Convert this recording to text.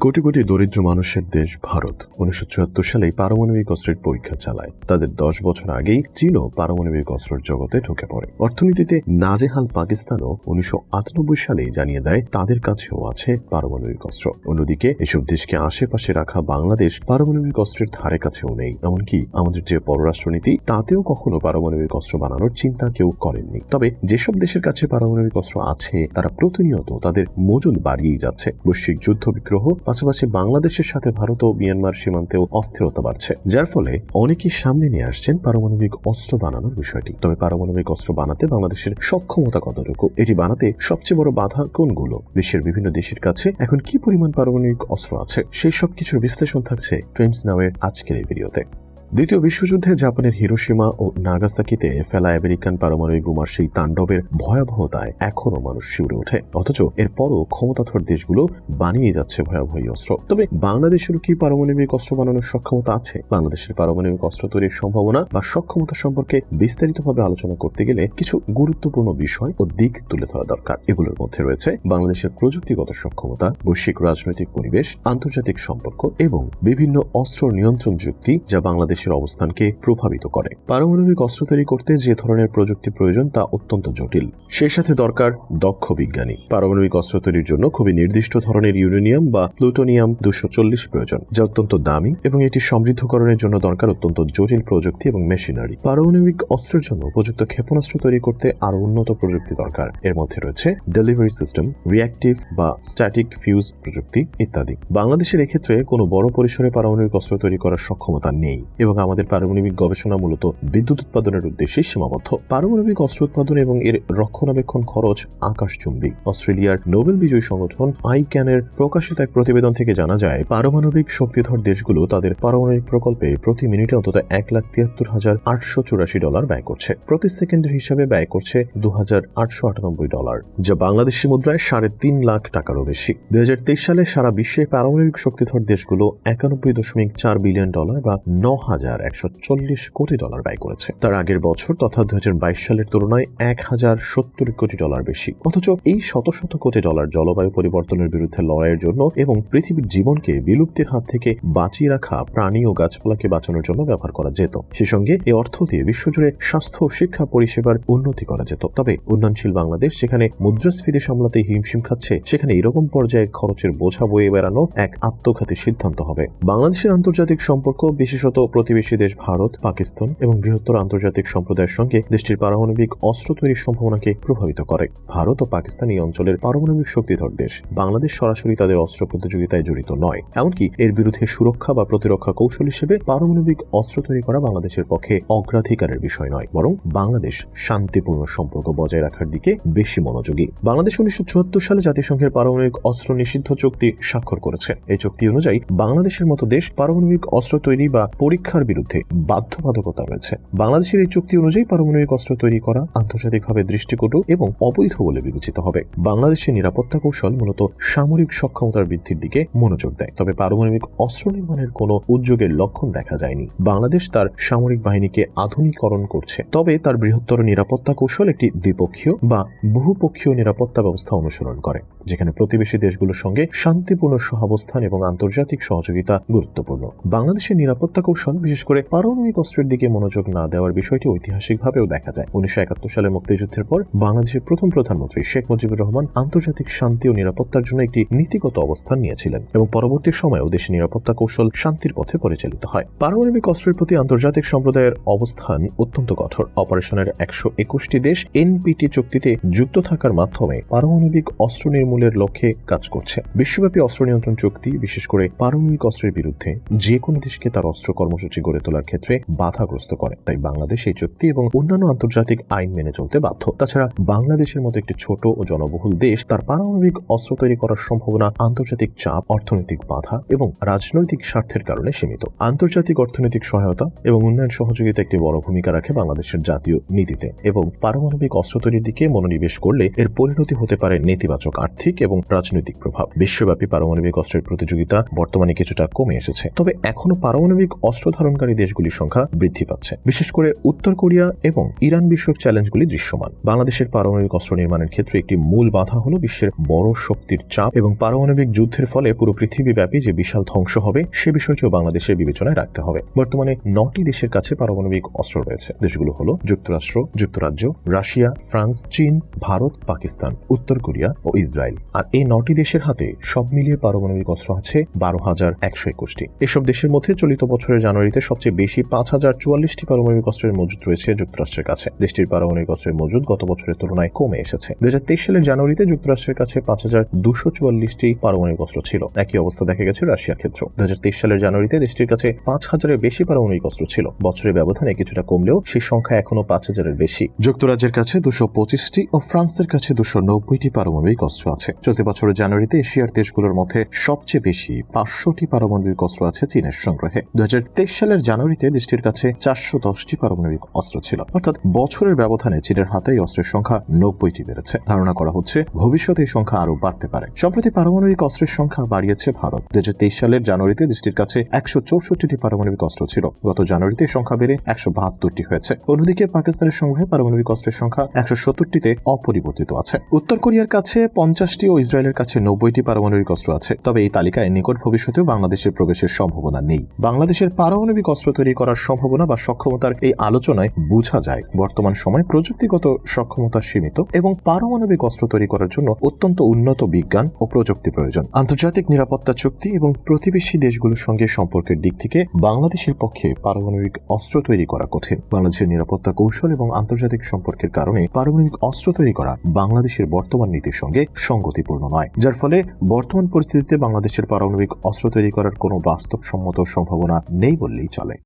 কোটি কোটি দরিদ্র মানুষের দেশ ভারত। উনিশশো চুয়াত্তর সালেই পারমাণবিক অস্ত্রের পরীক্ষা চালায়। তাদের দশ বছর আগেই চীনও পারমাণবিক অস্ত্রের জগতে ঢুকে পড়ে। অর্থনীতিতে নাজেহাল পাকিস্তানও উনিশশো সালেই জানিয়ে দেয়, তাদের কাছেও আছে পারমাণবিক অস্ত্র। অন্যদিকে, এসব দেশকে আশেপাশে রাখা বাংলাদেশ পারমাণবিক অস্ত্রের ধারে কাছেও নেই। এমনকি আমাদের যে পররাষ্ট্রনীতি, তাতেও কখনো পারমাণবিক অস্ত্র বানানোর চিন্তা কেউ করেননি। তবে যেসব দেশের কাছে পারমাণবিক অস্ত্র আছে, তারা প্রতিনিয়ত তাদের মজুদ বাড়িয়েই যাচ্ছে। বৈশ্বিক যুদ্ধ বিগ্রহ পাশাপাশি বাংলাদেশের সাথে ভারত ও মিয়ানমার সীমান্তেও অস্থিরতা বাড়ছে, যার ফলে অনেকেই সামনে নিয়ে আসছেন পারমাণবিক অস্ত্র বানানোর বিষয়টি। তবে পারমাণবিক অস্ত্র বানাতে বাংলাদেশের সক্ষমতা কতটুকু? এটি বানাতে সবচেয়ে বড় বাধা কোনগুলো? বিশ্বের বিভিন্ন দেশের কাছে এখন কি পরিমাণ পারমাণবিক অস্ত্র আছে? সেই সব কিছুর বিশ্লেষণ থাকছে ট্রেন্ডস নামের আজকের এই ভিডিওতে। দ্বিতীয় বিশ্বযুদ্ধে জাপানের হিরোসীমা ও নাগাসাকিতে ফেলা আমেরিকান পারমাণবিক বোমার সেই তাণ্ডবের ভয়াবহতায় এখনও মানুষ শিউরে ওঠে। অথচ এরপরও ক্ষমতাধর দেশগুলো বানিয়ে যাচ্ছে ভয়াবহ অস্ত্র। তবে বাংলাদেশেরও কি পারমাণবিক অস্ত্র বানানোর সক্ষমতা আছে? বাংলাদেশের পারমাণবিক অস্ত্র তৈরির সম্ভাবনা বা সক্ষমতা সম্পর্কে বিস্তারিতভাবে আলোচনা করতে গেলে কিছু গুরুত্বপূর্ণ বিষয় ও দিক তুলে ধরা দরকার। এগুলোর মধ্যে রয়েছে বাংলাদেশের প্রযুক্তিগত সক্ষমতা, বৈশ্বিক রাজনৈতিক পরিবেশ, আন্তর্জাতিক সম্পর্ক এবং বিভিন্ন অস্ত্র নিয়ন্ত্রণ যুক্তি যা বাংলাদেশ দেশের অবস্থানকে প্রভাবিত করে। পারমাণবিক অস্ত্র তৈরি করতে যে ধরনের প্রযুক্তি প্রয়োজন তা অত্যন্ত জটিল। সেই সাথে দরকার দক্ষ বিজ্ঞানী। পারমাণবিক অস্ত্র তৈরির জন্য খুবই নির্দিষ্ট ধরনের ইউরেনিয়াম বা প্লুটোনিয়াম দুশো চল্লিশ প্রয়োজন, যা অত্যন্ত দামি এবং এটি সমৃদ্ধকরণের জন্য দরকার অত্যন্ত জটিল প্রযুক্তি এবং মেশিনারি। পারমাণবিক অস্ত্রের জন্য উপযুক্ত ক্ষেপণাস্ত্র তৈরি করতে আরও উন্নত প্রযুক্তি দরকার। এর মধ্যে রয়েছে ডেলিভারি সিস্টেম রিয়াক্টিভ বা স্ট্যাটিক ফিউজ প্রযুক্তি ইত্যাদি। বাংলাদেশের এক্ষেত্রে কোনো বড় পরিসরে পারমাণবিক অস্ত্র তৈরি করার সক্ষমতা নেই এবং আমাদের পারমাণবিক গবেষণা মূলত বিদ্যুৎ উৎপাদনের উদ্দেশ্যে সীমাবদ্ধ। পারমাণবিক অস্ত্র উৎপাদন এবং এর রক্ষণাবেক্ষণ খরচ আকাশচুম্বী। অস্ট্রেলিয়ার নোবেল বিজয়ী সংগঠন আইক্যানের প্রকাশিত এক প্রতিবেদন থেকে জানা যায়, পারমাণবিক শক্তিধর দেশগুলো তাদের পারমাণবিক প্রকল্পে প্রতি মিনিটে অন্তত এক লাখ তিয়াত্তর হাজার আটশো চুরাশি ডলার ব্যয় করছে। প্রতি সেকেন্ডের হিসাবে ব্যয় করছে দু হাজার আটশো আটানব্বই ডলার, যা বাংলাদেশি মুদ্রায় সাড়ে তিন লাখ টাকারও বেশি। দুই হাজার তেইশ সালে সারা বিশ্বে পারমাণবিক শক্তিধর দেশগুলো একানব্বই দশমিক চার বিলিয়ন ডলার বা ন হাজার একশো চল্লিশ কোটি ডলার ব্যয় করেছে। তার আগের বছর তথা দু সালের তুলনায় এক হাজার সত্তর কোটি ডলার বেশি। অথচ এই শত শত কোটি ডলার জলবায়ু পরিবর্তনের বিরুদ্ধে লড়াইয়ের জন্য এবং পৃথিবীর জীবনকে বিলুপ্তির হাত থেকে বাঁচিয়ে রাখা প্রাণী ও গাছপালাকে বাঁচানোর জন্য ব্যবহার করা যেত। সে সঙ্গে এই অর্থ দিয়ে বিশ্বজুড়ে স্বাস্থ্য শিক্ষা পরিষেবার উন্নতি করা যেত। তবে উন্নয়নশীল বাংলাদেশ, যেখানে মুদ্রাস্ফীতি সামলাতে হিমশিম খাচ্ছে, সেখানে এরকম পর্যায়ে খরচের বোঝা বয়ে বেড়ানো এক আত্মঘাতী সিদ্ধান্ত হবে। বাংলাদেশের আন্তর্জাতিক সম্পর্ক বিশেষত প্রতিবেশী দেশ ভারত, পাকিস্তান এবং বৃহত্তর আন্তর্জাতিক সম্প্রদায়ের সঙ্গে দেশটির পারমাণবিক অস্ত্র তৈরির সম্ভাবনাকে প্রভাবিত করে। ভারত ও পাকিস্তান এই অঞ্চলের পারমাণবিক শক্তিধর দেশ। বাংলাদেশ সরাসরি তাদের অস্ত্র প্রতিযোগিতায় জড়িত নয়। এমনকি এর বিরুদ্ধে সুরক্ষা বা প্রতিরক্ষা কৌশল হিসেবে পারমাণবিক অস্ত্র তৈরি করা বাংলাদেশের পক্ষে অগ্রাধিকারের বিষয় নয়, বরং বাংলাদেশ শান্তিপূর্ণ সম্পর্ক বজায় রাখার দিকে বেশি মনোযোগী। বাংলাদেশ উনিশশো চুয়াত্তর সালে জাতিসংঘের পারমাণবিক অস্ত্র নিষিদ্ধ চুক্তি স্বাক্ষর করেছে। এই চুক্তি অনুযায়ী বাংলাদেশের মতো দেশ পারমাণবিক অস্ত্র তৈরি বা পরীক্ষার বিরুদ্ধে বাধ্যবাধকতা রয়েছে। বাংলাদেশের এই চুক্তি অনুযায়ী পারমাণবিক অস্ত্র তৈরি করা আন্তর্জাতিকভাবে দৃষ্টিকটু এবং অবৈধ বলে বিবেচিত হবে। বাংলাদেশের নিরাপত্তা কৌশল মূলত সামরিক সক্ষমতার বৃদ্ধির দিকে মনোযোগ দেয়। তবে পারমাণবিক অস্ত্র নির্মাণের কোনো উদ্যোগের লক্ষণ দেখা যায়নি। বাংলাদেশ তার সামরিক বাহিনীকে আধুনিকরণ করছে। তবে তার বৃহত্তর নিরাপত্তা কৌশল একটি দ্বিপক্ষীয় বা বহুপক্ষীয় নিরাপত্তা ব্যবস্থা অনুসরণ করে, যেখানে প্রতিবেশী দেশগুলোর সঙ্গে শান্তিপূর্ণ সহাবস্থান এবং আন্তর্জাতিক সহযোগিতা গুরুত্বপূর্ণ। বাংলাদেশের নিরাপত্তা কৌশল বিশেষ করে পারমাণবিক অস্ত্রের দিকে মনোযোগ না দেওয়ার বিষয়টি ঐতিহাসিকভাবেও দেখা যায়। উনিশশো একাত্তর সালের মুক্তিযুদ্ধের পর বাংলাদেশের প্রথম প্রধানমন্ত্রী শেখ মুজিবুর রহমান আন্তর্জাতিক শান্তি ও নিরাপত্তার জন্য একটি নীতিগত অবস্থান নিয়েছিলেন এবং পরবর্তী সময়েও দেশের নিরাপত্তা কৌশল শান্তির পথে পরিচালিত হয়। পারমাণবিক অস্ত্রের প্রতি আন্তর্জাতিক সম্প্রদায়ের অবস্থান অত্যন্ত কঠোর। অপারেশনের একশো একুশটি দেশ এনপিটি চুক্তিতে যুক্ত থাকার মাধ্যমে পারমাণবিক অস্ত্র নির্মূলের লক্ষ্যে কাজ করছে। বিশ্বব্যাপী অস্ত্র নিয়ন্ত্রণ চুক্তি, বিশেষ করে পারমাণবিক অস্ত্রের বিরুদ্ধে যে কোনো দেশকে তার অস্ত্র কর্মসূচি গড়ে তোলার ক্ষেত্রে বাধাগ্রস্ত করে। তাই বাংলাদেশ এই চুক্তি এবং অন্যান্য আন্তর্জাতিক আইন মেনে চলতে বাধ্য। তাছাড়া বাংলাদেশের মতো একটি ছোট ও জনবহুল দেশ, তার পারমাণবিক অস্ত্র তৈরি করার সম্ভাবনা, আন্তর্জাতিক চাপ, অর্থনৈতিক বাধা এবং রাজনৈতিক স্বার্থের কারণে সীমিত। আন্তর্জাতিক অর্থনৈতিক সহায়তা এবং উন্নয়ন সহযোগিতা একটি বড় ভূমিকা রাখে বাংলাদেশের জাতীয় নীতিতে এবং পারমাণবিক অস্ত্র তৈরির দিকে মনোনিবেশ করলে এর পরিণতি হতে পারে নেতিবাচক আর্থিক এবং রাজনৈতিক প্রভাব। বিশ্বব্যাপী পারমাণবিক অস্ত্রের প্রতিযোগিতা বর্তমানে কিছুটা কমে এসেছে। তবে এখনও পারমাণবিক অস্ত্র ধারণকারী দেশগুলির সংখ্যা বৃদ্ধি পাচ্ছে। বিশেষ করে উত্তর কোরিয়া এবং ইরান বিষয়ক চ্যালেঞ্জগুলি দৃশ্যমান। বাংলাদেশের পারমাণবিক অস্ত্র নির্মাণের ক্ষেত্রে একটি মূল বাধা হল বিশ্বের বড় শক্তির চাপ এবং পারমাণবিক যুদ্ধের ফলে পুরো পৃথিবীব্যাপী যে বিশাল ধ্বংস হবে, সে বিষয়টিও বাংলাদেশের বিবেচনায় রাখতে হবে। বর্তমানে নটি দেশের কাছে পারমাণবিক অস্ত্র রয়েছে। দেশগুলো হল যুক্তরাষ্ট্র, যুক্তরাজ্য, রাশিয়া, ফ্রান্স, চীন, ভারত, পাকিস্তান, উত্তর কোরিয়া ও ইসরায়েল। আর এই নটি দেশের হাতে সব মিলিয়ে পারমাণবিক অস্ত্র আছে বারো হাজার একশো একুশটি। এসব দেশের মধ্যে চলিত বছরের জানুয়ারিতে সবচেয়ে বেশি পাঁচ হাজার চুয়াল্লিশটি পারমাণবিক অস্ত্রের মজুদ রয়েছে যুক্তরাষ্ট্রের কাছে। দেশটির পারমাণবিক অস্ত্রের মজুদ গত বছরের তুলনায় কমে এসেছে। দু হাজার তেইশ সালের জানুয়ারিতে যুক্তরাষ্ট্রের কাছে পাঁচ হাজার দুশো চুয়াল্লিশটি পারমাণবিক অস্ত্র ছিল। একই অবস্থা দেখা গেছে রাশিয়ার ক্ষেত্রেও। দু সালের জানুয়ারিতে দেশটির কাছে পাঁচ হাজারের বেশি পারমাণবিক অস্ত্র ছিল। বছরের ব্যবধানে কিছুটা কমলেও সেই সংখ্যা এখনও পাঁচ হাজারের বেশি। যুক্তরাজ্যের কাছে দুশো পঁচিশটি ও ফ্রান্সের কাছে দুশো নব্বইটি পারমাণবিক অস্ত্র আছে। চলতি বছরের জানুয়ারিতে এশিয়ার দেশগুলোর মধ্যে সবচেয়ে বেশি পাঁচশোটি পারমাণবিক অস্ত্র আছে চীনের সংগ্রহে। দু সালের জানুয়ারিতে দেশটির কাছে চারশো দশটি পারমাণবিক অস্ত্র ছিল। অর্থাৎ বছরের ব্যবধানে চীনের হাতে অস্ত্রের সংখ্যা নব্বইটি বেড়েছে। ধারণা করা হচ্ছে ভবিষ্যতে এই সংখ্যা আরও বাড়তে পারে। সম্প্রতি পারমাণবিক অস্ত্রের সংখ্যা বাড়িয়েছে ভারত। দু সালের জানুয়ারিতে দেশটির কাছে একশো চৌষট্টিটি পারমাণবিক অস্ত্র ছিল। গত জানুয়ারিতে সংখ্যা বেড়ে একশো বাহাত্তরটি হয়েছে। অন্যদিকে পাকিস্তানের সংগ্রহে পারমাণবিক অস্ত্রের সংখ্যা একশো সত্তরটিতে অপরিবর্তিত আছে। উত্তর কোরিয়ার কাছে পঞ্চাশটি ও ইসরায়েলের কাছে নব্বইটি পারমাণবিক অস্ত্র আছে। তবে এই তালিকায় নিকট ভবিষ্যতেও বাংলাদেশের প্রবেশের সম্ভাবনা নেই। বাংলাদেশের পারমাণবিক অস্ত্র তৈরি করার সম্ভাবনা বা সক্ষমতার এই আলোচনায় বোঝা যায়। বর্তমান সময় প্রযুক্তিগত সক্ষমতা সীমিত এবং পারমাণবিক অস্ত্র তৈরি করার জন্য অত্যন্ত উন্নত বিজ্ঞান ও প্রযুক্তি প্রয়োজন। আন্তর্জাতিক নিরাপত্তা চুক্তি এবং প্রতিবেশী দেশগুলোর সঙ্গে সম্পর্কের দিক থেকে বাংলাদেশের পক্ষে পারমাণবিক অস্ত্র তৈরি করা কঠিন। বাংলাদেশের নিরাপত্তা কৌশল এবং আন্তর্জাতিক সম্পর্কের কারণে পারমাণবিক অস্ত্র তৈরি করা বাংলাদেশের বর্তমান নীতির সঙ্গে সঙ্গতিপূর্ণ নয়। যার ফলে বর্তমান পরিস্থিতিতে বাংলাদেশের পারমাণবিক অস্ত্র তৈরি করার কোনো বাস্তবসম্মত সম্ভাবনা নেই چلے چلیں۔